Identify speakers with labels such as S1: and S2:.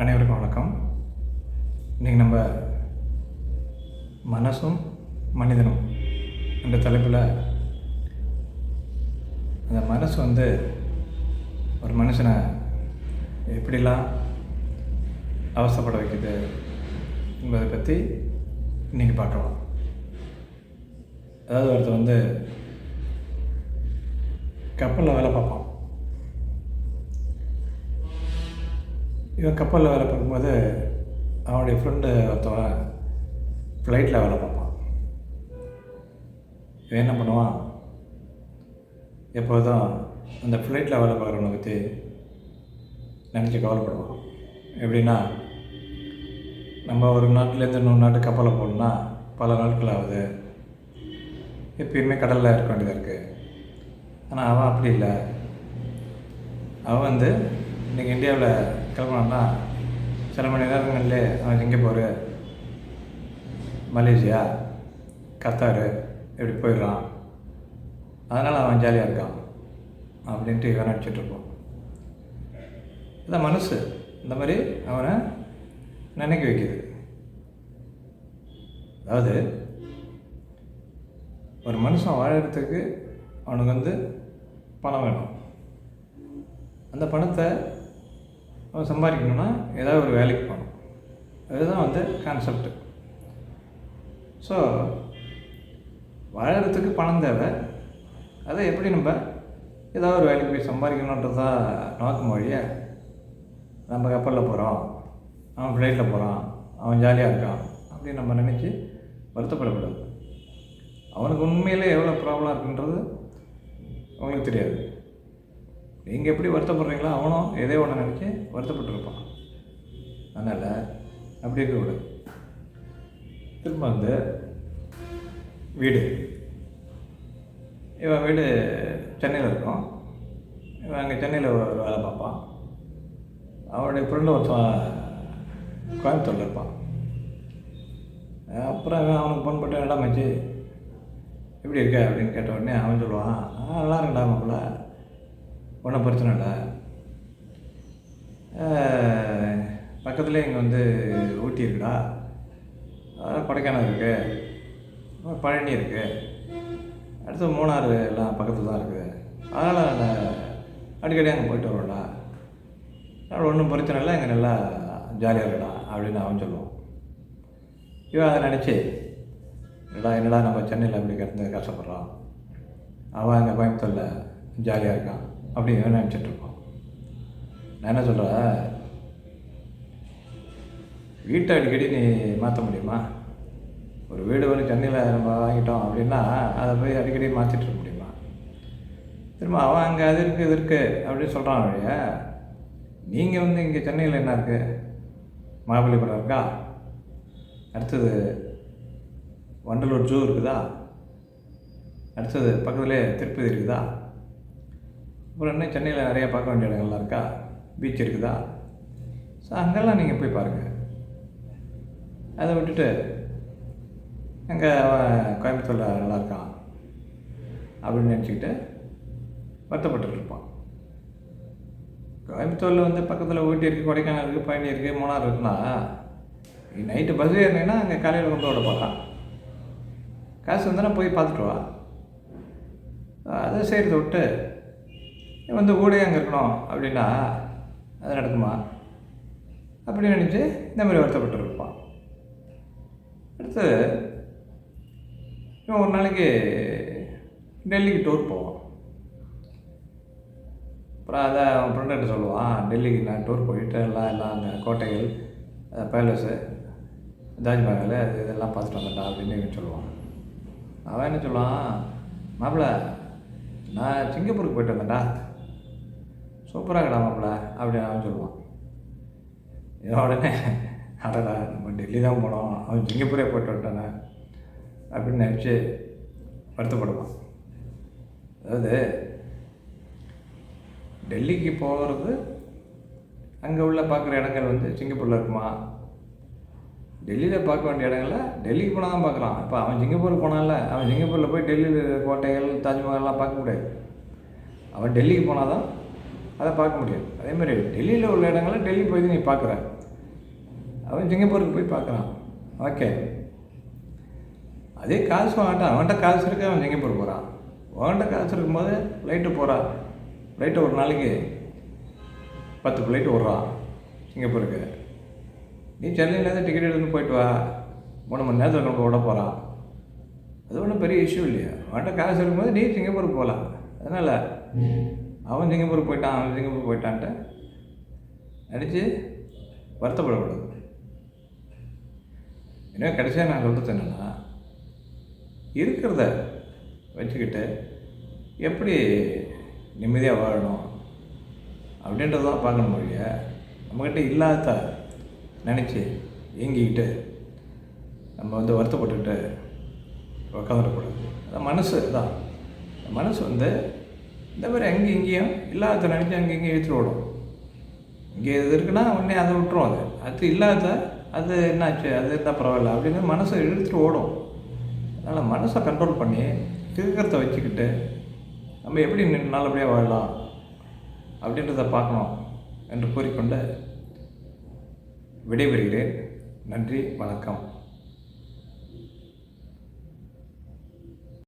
S1: அனைவருக்கும் வணக்கம். இன்றைக்கி நம்ம மனசும் மனிதனும் என்ற தலைப்பில் அந்த மனசு வந்து ஒரு மனுஷனை எப்படிலாம் அவசப்பட வைக்குது என்பதை பற்றி இன்றைக்கி பார்க்கலாம் அதாவது ஒருத்தர் வந்து கப்பலில் வேலை பார்ப்பான். இவன் கப்பலில் வேலை பார்க்கும்போது அவனுடைய ஃப்ரெண்டு ஒருத்தவன் ஃப்ளைட்டில் வேலை பார்ப்பான். இவன் என்ன பண்ணுவான்? எப்போதும் அந்த ஃப்ளைட்டில் வேலை பார்க்குறவனை பற்றி நினச்சி கவலைப்படுவான். எப்படின்னா நம்ம ஒரு நாட்டிலேருந்து இன்னொரு நாட்டு கப்பலை போகணுன்னா பல நாட்கள் ஆகுது எப்பயுமே கடலில் இருக்க வேண்டியதாக இருக்குது ஆனால் அவன் அப்படி இல்லை. அவன் வந்து இன்றைக்கி இந்தியாவில் கிளம்புனான்னா சில மணி நேரங்கள்லே அவன் சிங்கப்பூர் மலேசியா கத்தார் இப்படி போயிடுறான். அதனால் அவன் ஜாலியாக இருக்கான் அப்படின்ட்டு இவன் நினச்சிட்ருப்போம் இதான் மனசு இந்த மாதிரி அவனை நினைக்க வைக்கிது. அதாவது ஒரு மனுஷன் வாழறதுக்கு அவனுக்கு வந்து பணம் வேணும். அந்த பணத்தை சம்பாதிக்கணும்னா ஏதாவது ஒரு வேலைக்கு போகணும். அதுதான் வந்து கான்செப்ட் ஸோ வாழறதுக்கு பணம் தேவை. அதை எப்படி நம்ம ஏதாவது ஒரு வேலைக்கு போய் சம்பாதிக்கணுன்றதா நோக்கம் வழிய நம்ம கப்பலில் போகிறோம் அவன் ஃப்ளைட்டில் போகிறான் அவன் ஜாலியாக இருக்கான். அப்படின்னு நம்ம நினச்சி வருத்தப்படக்கூடாது. அவனுக்கு உண்மையிலே எவ்வளோ ப்ராப்ளம் இருக்குன்றது அவங்களுக்கு தெரியாது. நீங்கள் எப்படி வருத்தப்படுறீங்களோ அவனும் எதே ஒன்று நினச்சி வருத்தப்பட்டுருப்பான். அதனால் அப்படி இருக்கக்கூடாது திரும்ப வந்து வீடு. இவன் வீடு சென்னையில் இருக்கும். இவன் அங்கே சென்னையில் ஒரு வேலை பார்ப்பான். அவனுடைய ஃப்ரெண்டு ஒருத்தன் கோயம்புத்தூரில் இருப்பான். அப்புறம் இவன் அவனுக்கு ஃபோன் போட்டு இடம் வச்சு எப்படி இருக்க? அப்படின்னு கேட்ட உடனே அவன் சொல்லுவான் ஆ நல்லா இருக்கடா மாப்பிள்ள. ஒன்றும் பிரச்சனை இல்லை பக்கத்துலேயே இங்கே வந்து ஊட்டி இருக்குடா. கொடைக்கானல் இருக்குது பழனி இருக்குது அடுத்து மூணாறு எல்லாம் பக்கத்தில் தான் இருக்குது அதனால் நான் அடிக்கடி அங்கே போயிட்டு வரோம்டா அதனால் ஒன்றும் பிரச்சனை இல்லை இங்கே நல்லா ஜாலியாக இருக்கடா அப்படின்னு அவன் சொல்லுவான். இவன் அதை நினச்சி என்னடா என்னடா நம்ம சென்னையில் அப்படி கிடந்து கஷ்டப்படுறான்? அவன் அங்கே கோயம்புத்தூரில் ஜாலியாக இருக்கான். அப்படி நினச்சிட்ருக்கோம் நான் என்ன சொல்கிறேன் வீட்டை அடிக்கடி நீ மாற்ற முடியுமா? ஒரு வீடு வந்து சென்னையில் நம்ம வாங்கிட்டோம் அப்படின்னா அதை போய் அடிக்கடி மாற்றிட்டு இருக்க முடியுமா? திரும்ப அவன் அங்கே அது இருக்குது இது இருக்குது அப்படின்னு சொல்கிறான் வழிய நீங்கள் வந்து இங்கே சென்னையில் என்ன இருக்குது மகாபலிபுரம் இருக்கா? அடுத்தது வண்டலூர் ஜூ இருக்குதா? அடுத்தது பக்கத்துலேயே திருப்பதி இருக்குதா? அப்புறம் என்ன சென்னையில் நிறையா பார்க்க வேண்டிய இடங்கள்லாம் இருக்கா? பீச் இருக்குதா? ஸோ அங்கெல்லாம் நீங்கள் போய் பாருங்கள் அதை விட்டுட்டு அங்கே அவன் கோயம்புத்தூரில் நல்லா இருக்கான் அப்படின்னு நினச்சிக்கிட்டு வருத்தப்பட்டு இருப்பான். கோயம்புத்தூரில் வந்து பக்கத்தில் ஊட்டி இருக்குது கொடைக்கானல் இருக்குது பழனி இருக்குது மூணார் இருக்குன்னா நீ நைட்டு பஸ் ஏறினீங்கன்னா அங்கே காலையில் கொண்டு விட போகிறான் காசு வந்தால் போய் பார்த்துட்டு வா. அதை செய்கிறத விட்டு வந்து ஊடே அங்கே இருக்கணும் அப்படின்னா அது நடக்குமா? அப்படின்னு நினச்சி இந்த மாதிரி வருத்தப்பட்டு இருப்பான் அடுத்து இவன் ஒரு நாளைக்கு டெல்லிக்கு டூர் போவான். அப்புறம் அதை அவன் ஃப்ரெண்டுகிட்ட சொல்லுவான் டெல்லிக்கு நான் டூர் போயிட்டு எல்லாம் எல்லாம் அந்த கோட்டைகள் பேலஸு தாஜ்மஹால் அது இதெல்லாம் பார்த்துட்டு வந்தேன்டா அப்படின்னு இவன் சொல்லுவான். அவன் என்ன சொல்லுவான் மாப்பிள்ள நான் சிங்கப்பூருக்கு போயிட்டு வந்தேன்டா. சூப்பராக இருக்கடா அப்படி அப்படின்னு அவன் சொல்லுவான். இதோ உடனே அடடா நம்ம டெல்லி தான் போனோம் அவன் சிங்கப்பூரே போயிட்டு வந்துட்டானே அப்படின்னு நினச்சி வருத்தப்படுவான். அதாவது டெல்லிக்கு போகிறது அங்கே உள்ள பார்க்குற இடங்கள் வந்து சிங்கப்பூரில் இருக்குமா? டெல்லியில் பார்க்க வேண்டிய இடங்கள டெல்லிக்கு போனால் தான் பார்க்கலாம். இப்போ அவன் சிங்கப்பூர் போனான்ல அவன் சிங்கப்பூரில் போய் டெல்லியில் கோட்டைகள் தாஜ்மஹால்லாம் பார்க்க முடியாது. அவன் டெல்லிக்கு போனால் தான் அதை பார்க்க முடியாது. அதே மாதிரி டெல்லியில் உள்ள இடங்கள்லாம் டெல்லி போய் நீ பார்க்குற. அவன் சிங்கப்பூருக்கு போய் பார்க்குறான். ஓகே. அதே காசு வாங்கிட்டான். அவன்கிட்ட காசு இருக்கு அவன் சிங்கப்பூர் போகிறான் அவன்கிட்ட காசு இருக்கும்போது ஃப்ளைட்டு போகிறான் ஃப்ளைட்டு ஒரு நாளைக்கு பத்து ஃப்ளைட்டு விட்றான் சிங்கப்பூருக்கு. நீ சென்னையிலேருந்து டிக்கெட் எடுத்துன்னு போயிட்டு வா. மூணு மணி நேரத்தில் கொண்டு விட போகிறான் அது ஒன்றும் பெரிய இஷ்யூ இல்லையா? அவன்கிட்ட காசு இருக்கும்போது நீ சிங்கப்பூருக்கு போகலாம். அதனால் அவன் சிங்கப்பூர் போயிட்டான் அவன் சிங்கப்பூர் போயிட்டான்ட்டு நினச்சி வருத்தப்படக்கூடாது. இன்னும் கடைசியாக நான் சொல்கிறது என்னென்னா இருக்கிறத வச்சுக்கிட்டு எப்படி நிம்மதியாக வாழணும் அப்படின்றத தான் பார்க்கணும் மொழிய நம்மக்கிட்ட இல்லாத நினச்சி ஏங்கிக்கிட்டு நம்ம வந்து வருத்தப்பட்டுக்கிட்டு உட்காந்துடக்கூடாது அதான் மனசு தான் மனசு வந்து இந்த மாதிரி அங்கேயும் இங்கேயும் இல்லாத நினச்சி அங்கே இங்கேயும் இழுத்துட்டு ஓடும். இங்கே இது இருக்குன்னா உடனே அதை விட்டுரும் அது. அது இல்லாத அது என்னாச்சு? அது இருந்தால் பரவாயில்ல அப்படின்னு மனசை இழுத்துட்டு ஓடும். அதனால் மனசை கண்ட்ரோல் பண்ணி இருக்கிறத வச்சுக்கிட்டு நம்ம எப்படி நல்லபடியாக வாழலாம் அப்படின்றத பார்க்கணும் என்று கூறிக்கொண்டு விடைபெறுகிறேன். நன்றி வணக்கம்.